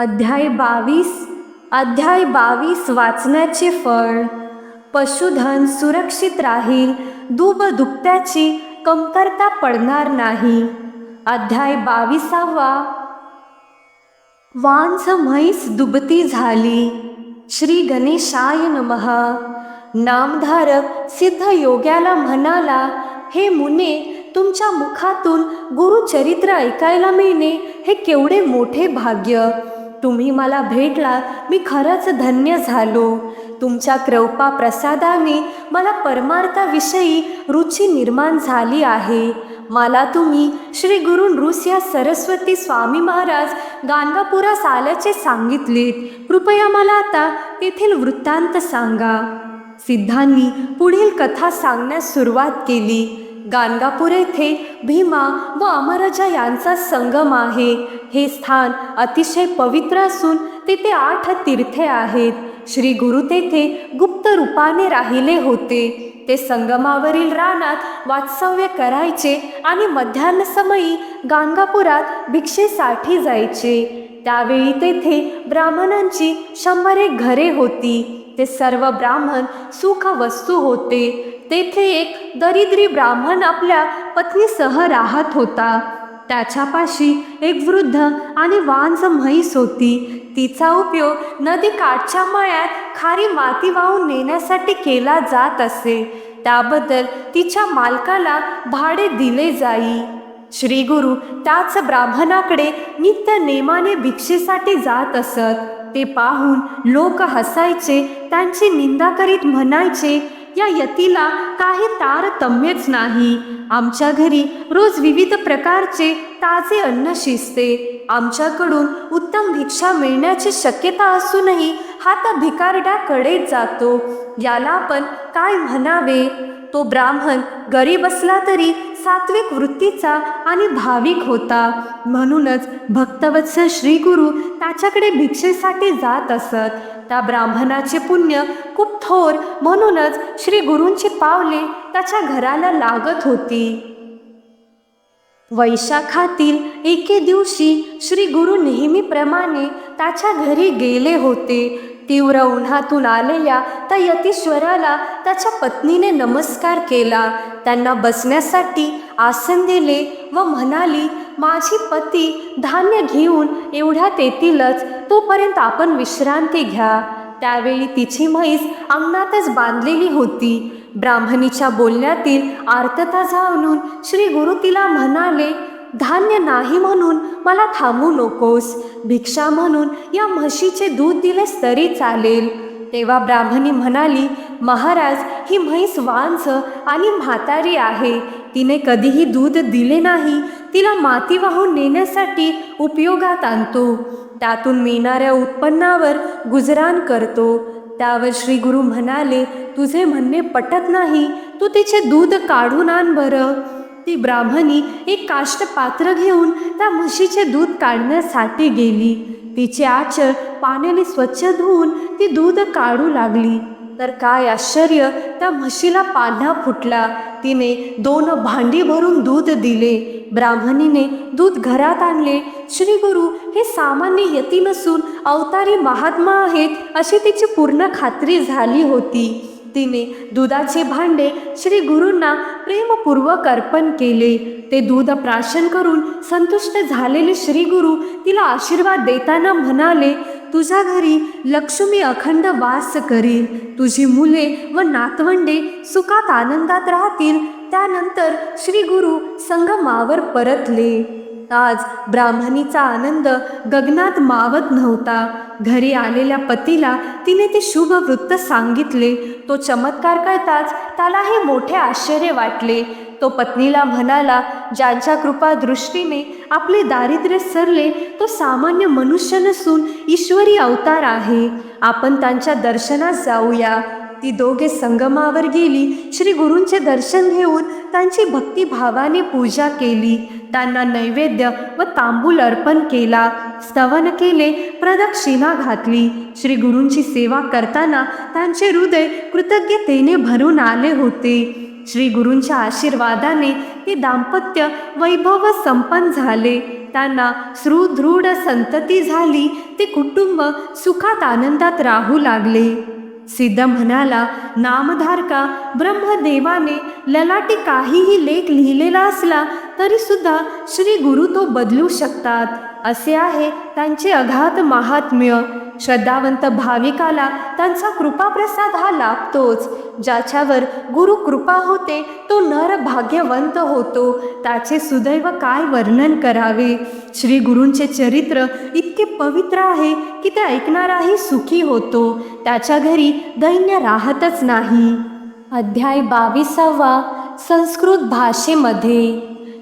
अध्याय बावीस अध्याय बावीस वाचण्याचे फळ. पशुधन सुरक्षित राहील दुबदुकत्याची कमतरता पडणार नाही. अध्याय बावीसावा. वांझ म्हैस दुबती झाली. श्री गणेशाय नमः. नामधारक सिद्ध योग्याला म्हणाला हे मुने तुमच्या मुखातून गुरुचरित्र ऐकायला मिळणे हे केवढे मोठे भाग्य. तुम्ही मला भेटला मी खरंच धन्य झालो. तुमच्या कृपा प्रसादाने मला परमार्थाविषयी रुची निर्माण झाली आहे. मला तुम्ही श्री गुरु नृसिया सरस्वती स्वामी महाराज गाणगापुरास आल्याचे सांगितलेत. कृपया मला आता तेथील वृत्तांत सांगा. सिद्धांनी पुढील कथा सांगण्यास सुरुवात केली. गाणगापूर येथे भीमा व अमरजा यांचा संगम आहे. हे स्थान अतिशय पवित्र असून तेथे आठ तीर्थे आहेत. श्री गुरु तेथे गुप्त रूपाने राहिले होते. ते संगमावरील रानात वास्तव्य करायचे आणि मध्यान्ह समयी गाणगापुरात भिक्षेसाठी जायचे. त्यावेळी तेथे ब्राह्मणांची शंभर एक घरे होती. ते सर्व ब्राह्मण सुख वस्तू होते. तेथे एक दरिद्री ब्राह्मण आपल्या पत्नीसह राहत होता. त्याच्यापाशी एक वृद्ध आणि वांज म्हैस होती. तिचा उपयोग नदी काठच्या मळ्यात खारी माती वाहून नेण्यासाठी केला जात असे. त्याबद्दल तिच्या मालकाला भाडे दिले जाई. श्री गुरु त्याच ब्राह्मणाकडे नित्य नेमाने भिक्षेसाठी जात असत. ते पाहून लोक हसायचे त्यांची निंदा करीत म्हणायचे या यतीला काही तारतम्यच नाही. आमच्या घरी रोज विविध प्रकारचे ताजे अन्न शिजते. आमच्याकडून उत्तम भिक्षा मिळण्याची शक्यता असूनही हा त्या भिकारड्याकडेच जातो. याला आपण काय म्हणावे? तो ब्राह्मण गरीब असला तरी सात्विक वृत्तीचा आणि भाविक होता. म्हणूनच भक्तवत्सल श्रीगुरु त्याच्याकडे भिक्षेसाठी जात असत. त्या ब्राह्मणाचे पुण्य खूप थोर म्हणूनच श्री गुरूंची पावले त्याच्या घराला लागत होती. वैशाखातील एके दिवशी श्री गुरु नेहमीप्रमाणे त्याच्या घरी गेले होते. तीव्र उन्हातून आलेल्या त्या यतीश्वराला त्याच्या पत्नीने नमस्कार केला. त्यांना बसण्यासाठी आसन दिले व म्हणाली माझी पती धान्य घेऊन एवढ्यात येतीलच तोपर्यंत आपण विश्रांती घ्या. त्यावेळी तिची म्हैस अंगणातच बांधलेली होती. ब्राह्मणीच्या बोलण्यातील आर्तता जाणून श्री गुरु तिला म्हणाले धान्य नाही म्हणून मला थांबू नकोस. भिक्षा म्हणून या म्हशीचे दूध दिलेस तरी चालेल. तेव्हा ब्राह्मणी म्हणाली महाराज ही म्हैस वांझ आणि म्हातारी आहे. तिने कधीही दूध दिले नाही. तिला माती वाहून नेण्यासाठी उपयोगात आणतो. त्यातून मिळणाऱ्या उत्पन्नावर गुजराण करतो. त्यावर श्री गुरु म्हणाले तुझे म्हणणे पटत नाही. तू तिचे दूध काढून आण बरं. ती ब्राह्मणी एक काष्ट पात्र घेऊन त्या म्हशीचे दूध काढण्यासाठी गेली. तिचे आचर पाण्याने स्वच्छ धुवून ती दूध काढू लागली. तर काय आश्चर्य त्या म्हशीला पान्हा फुटला. तिने दोन भांडी भरून दूध दिले. ब्राह्मणीने दूध घरात आणले. श्री गुरु हे सामान्य यती नसून अवतारी महात्मा आहेत अशी तिची पूर्ण खात्री झाली होती. तिने दुधाचे भांडे श्री गुरूंना प्रेमपूर्वक अर्पण केले. ते दूध प्राशन करून संतुष्ट झालेले श्री गुरु तिला आशीर्वाद देताना म्हणाले तुझ्या घरी लक्ष्मी अखंड वास करील. तुझी मुले व नातवंडे सुखात आनंदात राहतील. त्यानंतर श्री गुरु संगमावर परतले. आज ब्राह्मणीचा आनंद गगनात मावत नव्हता. घरी आलेल्या पतीला तिने ते शुभ वृत्त सांगितले. तो चमत्कार करताच त्यालाही मोठे आश्चर्य वाटले. तो पत्नीला म्हणाला ज्यांच्या कृपा दृष्टीने आपले दारिद्र्य सरले तो सामान्य मनुष्य नसून ईश्वरी अवतार आहे. आपण त्यांच्या दर्शनास जाऊया. ती दोघे संगमावर गेली. श्री गुरूंचे दर्शन घेऊन त्यांची भक्तिभावाने पूजा केली. त्यांना नैवेद्य व तांबूल अर्पण केला. स्तवन केले प्रदक्षिणा घातली. श्री गुरूंची सेवा करताना त्यांचे हृदय कृतज्ञतेने भरून आले होते. श्री गुरूंच्या आशीर्वादाने ते दाम्पत्य वैभव संपन्न झाले. त्यांना सुदृढ संतती झाली. ते कुटुंब सुखात आनंदात राहू लागले. सिद्ध म्हणाला नामधारका ब्रह्मदेवाने ललाटी काहीही लेख लिहिलेला असला तरी सुद्धा श्री गुरु तो बदलू शकतात. असे आहे त्यांचे अगाध महात्म्य. श्रद्धावंत भाविकाला त्यांचा कृपाप्रसाद हा लाभतोच. ज्याच्यावर गुरु कृपा होते तो नर भाग्यवंत होतो. त्याचे सुदैव काय वर्णन करावे? श्री गुरूंचे चरित्र इतके पवित्र आहे की ते ऐकणाराही सुखी होतो. त्याच्या घरी दैन्य राहतच नाही. अध्याय बावीसावा संस्कृत भाषेमध्ये.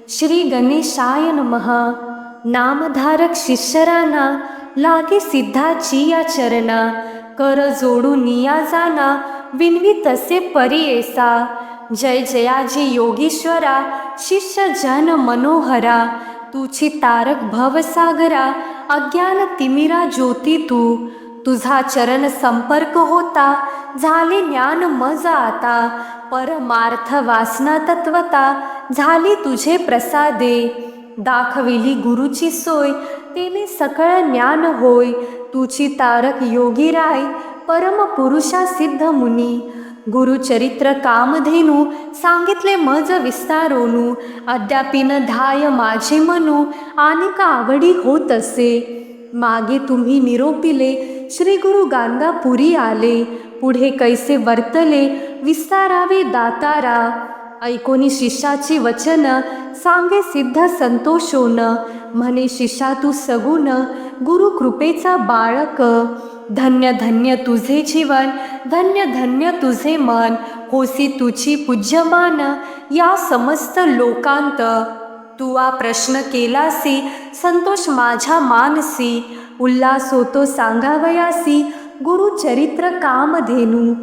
श्री गणेशाय नमः. नामधारक शिष्यराना लागे सिद्धाची या चरणा कर जोडून या जाना विनवी तसे परियेसा जय जयाजी योगीश्वरा शिष्य जन मनोहरा तुझी तारक भवसागरा अज्ञान तिमिरा ज्योती तू. तुझा चरण संपर्क होता झाले ज्ञान मजा आता. परमार्थ वासना तत्वता झाली तुझे प्रसादे. दाखविली गुरुची सोय तेने सकळ ज्ञान होय तुझी तारक योगी राय परम पुरुषा सिद्ध मुनी. गुरुचरित्र कामधेनू सांगितले मज विस्तारोनू अद्यापिन धाय माझे मनू आणि का आवडी होत असे? मागे तुम्ही निरोपिले श्री गुरु गांगापुरी आले. पुढे कैसे वर्तले? विस्तारावे दातारा. ऐकोनी शिष्याची वचन सांगे सिद्ध संतोषोन. म्हणे शिष्या तू सगुण गुरु कृपेचा बाळक. धन्य धन्य तुझे जीवन धन्य धन्य तुझे मन. होसी तुझी पूज्यमान या समस्त लोकांत. तू आ प्रश्न केलासी संतोष माझ्या मानसी. उल्हास होतो सांगावयासी गुरुचरित्र कामधेनू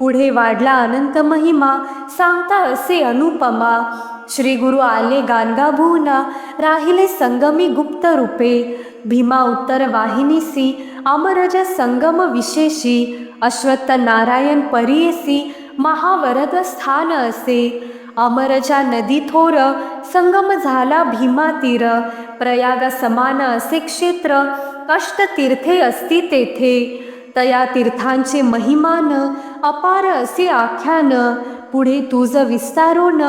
पुढे वाढला अनंत महिमा सांगता असे अनुपमा. श्री गुरु आले गानगाभुवना राहिले संगमी गुप्त रूपे. भीमा उत्तर वाहिनीसी अमरज संगम विशेषी. अश्वत्थ नारायण परियेसी महावरद स्थान असे. अमरजा नदी थोर संगम झाला भीमा तीर. प्रयाग समान असे क्षेत्र अष्टतीर्थे असती तेथे. तया तीर्थांचे महिमान अपार असे आख्यान पुढे तुझ विस्तारोन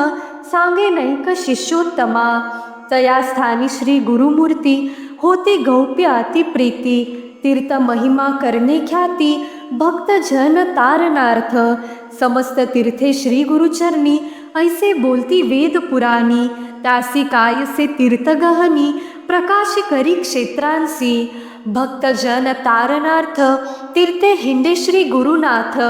सांगे नैक शिष्योत्तमा. तया स्थानी श्री गुरुमूर्ती होती गौप्य अतिप्रीती. तीर्थ महिमा करणे ख्याती भक्त जन तारणार्थ. समस्त तीर्थे श्री गुरुचरणी ऐसे बोलती वेद पुराणी. तासी कायसे तीर्थगहनी प्रकाश करी क्षेत्रांसी. भक्तजन तारणार्थ तीर्थे हिंडेश्री गुरुनाथ.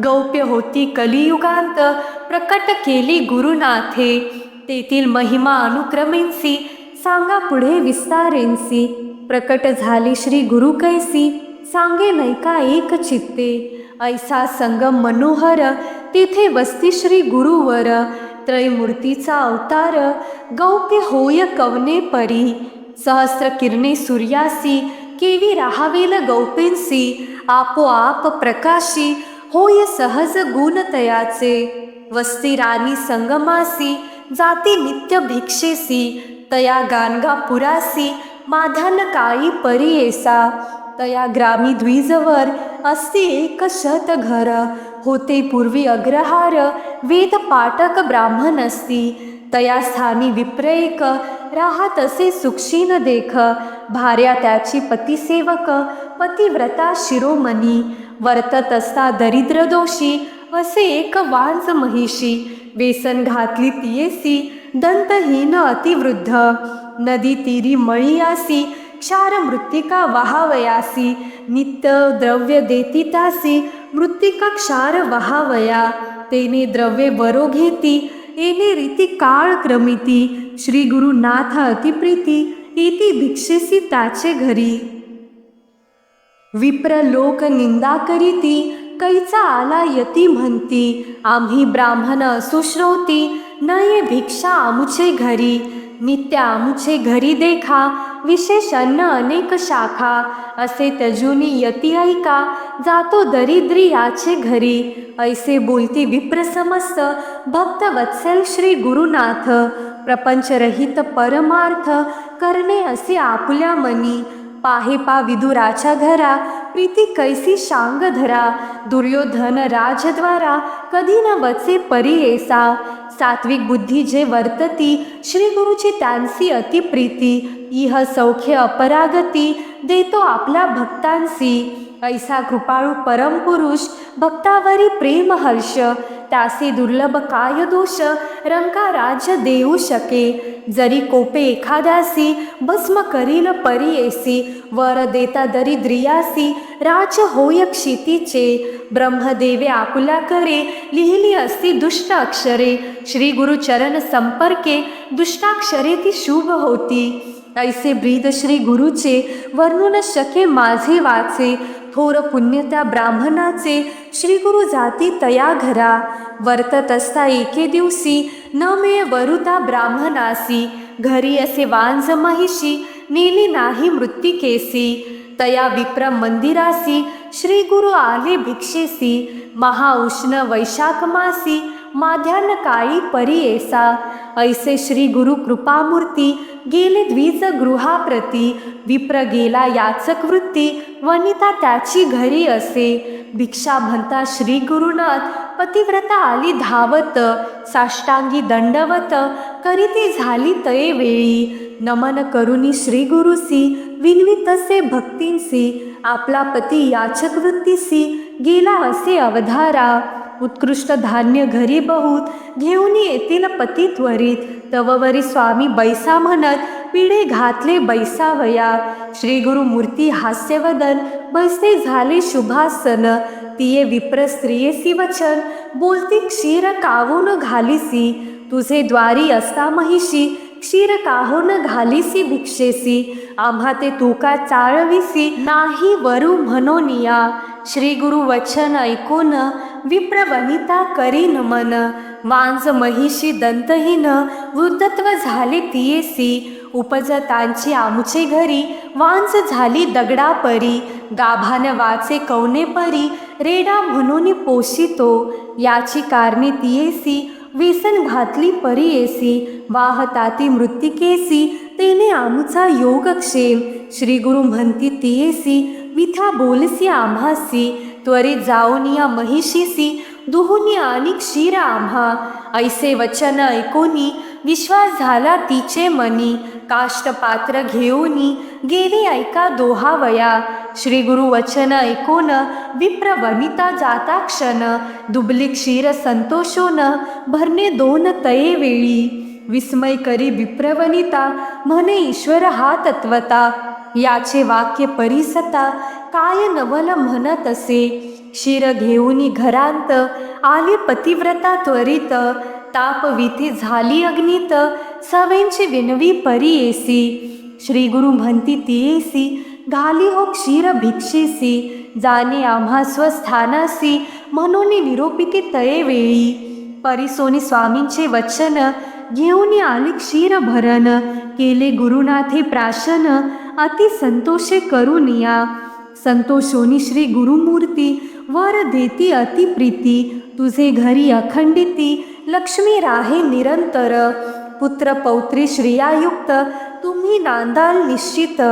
गौप्य होती कलियुगांत प्रकट केली गुरुनाथे. तेथील महिमा अनुक्रमेंसी सांगा पुढे विस्तारेंसी. प्रकट झाली श्री गुरु कैसी सांगे नैका एक चित्ते. ऐसा संगम मनोहर तिथे वस्ती श्री गुरुवर. त्रयमूर्तीचा अवतार गौप्य होय कवने परी. सहस्र किरणे सूर्यासी केवी राहावेल गौपेंसी आपोआप प्रकाशी होय सहज गुणतयाचे वस्ती राणी संगमासी जाती नित्य भिक्षेसी तया गानगा पुरासी माधान काळी परियेसा तया ग्रामी द्विजवर असती एक शत घर होते पूर्वी अग्रहार वेद पाटक ब्राह्मण असती तया स्थानी विप्रेक राहत असे सुक्षीन देख भार्या त्याची पतिसेवक पतिव्रता शिरोमणी वर्तत असता दरिद्र दोषी असे एक वांज महिषी वेसन घातली तियेसी दंतहीन अतिवृद्ध नदी तीरी मळियासी क्षार मृत्तिका वहावयासी नित्य द्रव्य देती तासी मृत्तिका क्षार वहावया तेने द्रव्ये वरो घेती येणे रीती काळ क्रमिती श्री गुरुनाथ अतिप्रीती इति भिक्षेसी त्याचे घरी. विप्र लोक निंदा करीती कैचा आला यती म्हणती आम्ही ब्राह्मण सुश्रोती नये भिक्षा आमुचे घरी. नित्य आमुचे घरी देखा विशेष अन्न अनेक शाखा असे तजुनी यती ऐका जातो दरिद्री याचे घरी. ऐसे बोलती विप्रसमस्त भक्त वत्सल श्री गुरुनाथ प्रपंचरहित परमार्थ करणे असे आपुल्या मनी. पाहे पा विदुराच्या घरा प्रीती कैसी शांग धरा दुर्योधन राजद्वारा कधी न वचे परी येसा. सात्विक बुद्धी जे वर्तती श्री गुरुची त्यांसी अतिप्रीती इह सौख्य अपरागती देतो आपल्या भक्तांसी. ऐसा कृपाळू परमपुरुष भक्तावरी प्रेम हर्ष त्यासी दुर्लभ काय दोष रंका राज्य देऊ शके. जरी कोपे एखाद्यासी भस्म करील परियेसी वर देता दरिद्रियासी राज होय क्षितीचे. ब्रह्मदेवे आकुला करे लिहिली असती दुष्ट अक्षरे श्री गुरु चरण संपर्के दुष्टाक्षरे ती शुभ होती. ऐसे ब्रीद श्री गुरुचे वर्णून शके माझे वाचे. थोर पुण्य त्या ब्राह्मणाचे. श्रीगुरु जाती तया घरा. वर्तत असता एके दिवशी न मिळे वरुता ब्राह्मणासी. घरी असे वांज महिषी नेली नाही मृत्तिकेसी तया विप्र मंदिरासी श्रीगुरु आले भिक्षेसी. महाउष्ण वैशाख मासी. माध्यान काळी परियेसा ऐसे श्री गुरु कृपामूर्ती गेले द्विज गृहाप्रती. विप्र गेला याचक वृत्ती वनिता त्याची घरी असे. भिक्षा म्हणता श्री गुरुनाथ पतिव्रता आली धावत. साष्टांगी दंडवत करीती झाली तये वेळी. नमन करुनी श्री गुरुसी विनवी तसे भक्तींसी. आपला पती याचक वृत्तीसी गेला असे अवधारा. उत्कृष्ट धान्य घरी बहुत घेऊन येतील पती त्वरित. तववरी स्वामी बैसा म्हणत पिढे घातले बैसावया श्री गुरु मूर्ती हास्यवदन बैसे झाले शुभासन. तिये विप्र स्त्रियेसी वचन बोलती क्षीर कावून घालीसी. तुझे द्वारी असता महिषी क्षीर काहून घालीसी भिक्षेसी. आम्हा ते तू का चाळविसी नाही वरू म्हणोनिया. श्री गुरु वचन ऐकून विप्र वनिता न मन. वांज महिषी दंतहीन. वृद्धत्व झाले तियेसी उपजतांची आमचे घरी. वांज झाली दगडा परी. गाभान वाचे कवने परी. रेडा म्हणून पोषितो. याची कारणे तियेसी वेसन घातली परियेसी वाहताती मृत्तिकेसी तेने आमचा योगक्षेम. श्री गुरु म्हणती तियेसी विथा बोलसी आम्हासी त्वरित जाऊन या महिषीसी दुहुनी आणि क्षीर आम्हा ऐसे वचन ऐकोनी विश्वास झाला तिचे मनी. काष्टपात्र घेऊनी गेली ऐका दोहावया. श्री गुरु वचन ऐकून विप्र वनिता जाता क्षण. दुबली क्षीर संतोषोन भरणे दोन तये वेळी. विस्मय करी विप्रवनिता म्हणे ईश्वर हा तत्वता. याचे वाक्य परिसता काय नवल म्हणत असे? शिर घेऊनी घरांत आली पतिव्रता त्वरित तापविथे झाली अग्नित सवेंची विनवी परी येसी. श्री गुरु म्हणती तियेसी घाली हो क्षीर भिक्षेसी जाणे आम्हा स्वस्थानासी म्हणून निरोपिती तये वेळी. परिसोनी स्वामींचे वचन घेऊन आली क्षीर भरण. केले गुरुनाथे प्राशन. अति संतोषे करुनिया संतोषोनी श्री गुरुमूर्ती. वर देती अति प्रीती. तुझे घरी अखंडिती. लक्ष्मी राहे निरंतर. पुत्र पौत्री श्रियायुक्त. तुम्ही नांदाल निश्चित.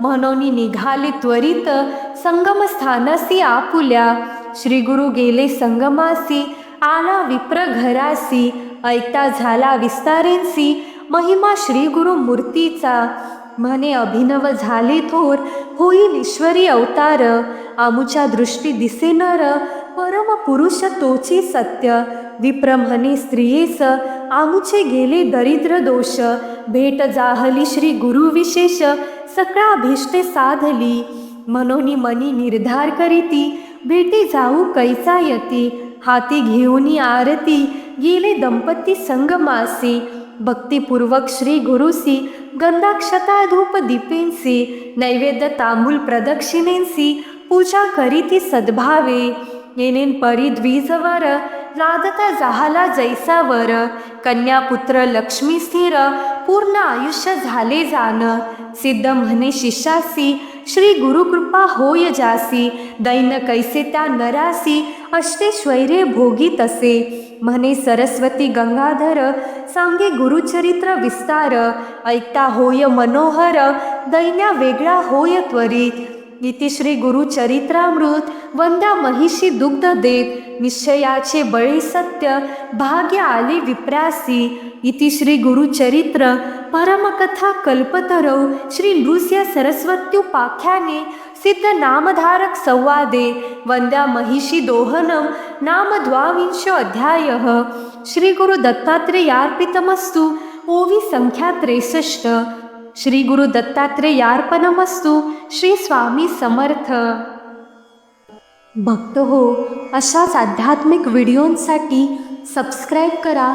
म्हणून निघाले त्वरित. संगमस्थानसी आपुल्या. श्री गुरु गेले संगमासी. आला विप्र घरासी ऐकता झाला विस्तारेंसी. महिमा श्री गुरु मूर्तीचा. म्हणे अभिनव झाले थोर होईल ईश्वरी अवतार. आमुच्या दृष्टी दिसे नर परम पुरुष तोची सत्य. विप्र म्हणे स्त्रियेस आमुचे गेले दरिद्र दोष. भेट जाहली श्री गुरु विशेष सकळा भीष्टे साधली. मनोनी मनी निर्धार करीती भेटी जाऊ कैसा यती. हाती घेऊनी आरती. गेले दंपती संगमासी भक्तिपूर्वक श्री गुरुसी गंधाक्षता धूप दीपेंसी नैवेद्य तांबूल प्रदक्षिणेंसी पूजा करीती सद्भावे. येनेन परी द्विजवर. लादता जहाला जैसावर. कन्यापुत्र लक्ष्मी स्थिर. पूर्ण आयुष्य झाले जाण. सिद्ध म्हणे शिष्यासी श्री गुरुकृपा होय जासी दैन कैसे त्या नरासी अष्टेश्वैरे भोगी तसे. म्हणे सरस्वती गंगाधर सांगे गुरुचरित्र विस्तार ऐकता होय मनोहर दैन्या वेगळा होय त्वरित. इति श्री गुरुचरित्रामृत वंदा महिषी दुग्ध देत. निश्चयाचे बळी सत्य भाग्य आले विप्रासी. इति श्री गुरुचरित्र परमकथा कल्पतरौ श्री नृस्य सरस्वत्युपाख्याने सिद्ध नामधारक संवादे वंद्या महिषी दोहनम नाम द्वाविंशो अध्यायः श्री गुरु दत्तात्रेयार्पितमस्तु ओवी संख्या त्रेसष्ट। श्री गुरु दत्तात्रेयार्पणमस्तु श्री स्वामी समर्थ। भक्त हो अशाच आध्यात्मिक व्हिडिओंसाठी सबस्क्राईब करा